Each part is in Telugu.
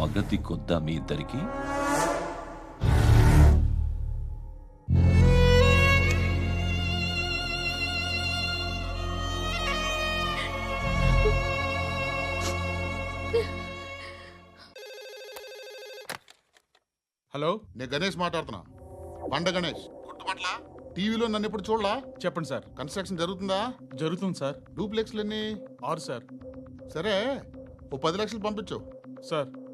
మగతి కొద్దా మీ ఇద్దరికి? హలో? నేను గణేష్ మాట్లాడుతున్నా. బండ గణేష్. గుర్తుపట్ల టీవీలో నన్ను ఎప్పుడు చూడలా? చెప్పండి సార్. కన్స్ట్రక్షన్ జరుగుతుందా? జరుగుతుంది సార్. డూప్లెక్స్లు ఎన్ని ఆరు సార్. సరే ఓ పది లక్షలు పంపించు. సార్.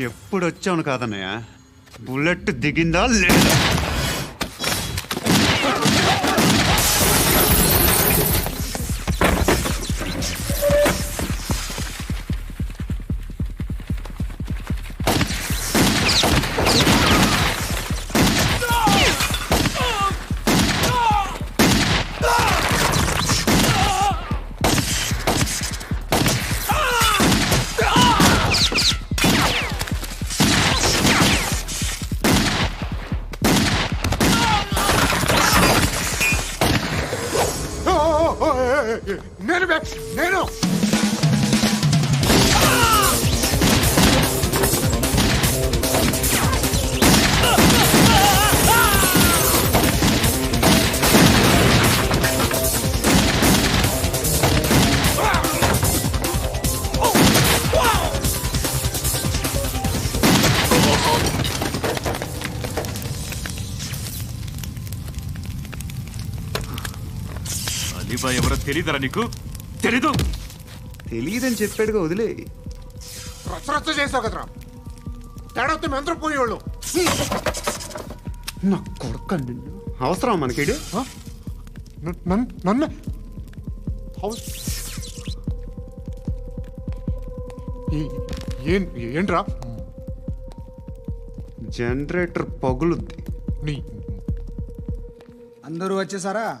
ఎప్పుడు వచ్చావును కాదన్నయ్య? బుల్లెట్ దిగిందా లేదా? అలీబాయ్ ఎవరో తెలీదరా నీకు? తెలీదు. తెలియదని చెప్పాడుగా వదిలే. రచ్చ రచ్చ చేసావు కదరా. తేడా మెంతరం పోయేవాళ్ళు నా కొడుకు నిన్ను. అవసరం మనకిడు నన్ను- ఏంట్రా? జనరేటర్ పగులుద్ది. నీ అందరూ వచ్చేసారా?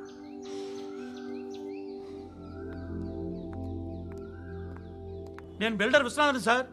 నేను బిల్డర్ విశ్వనాథన్ సార్.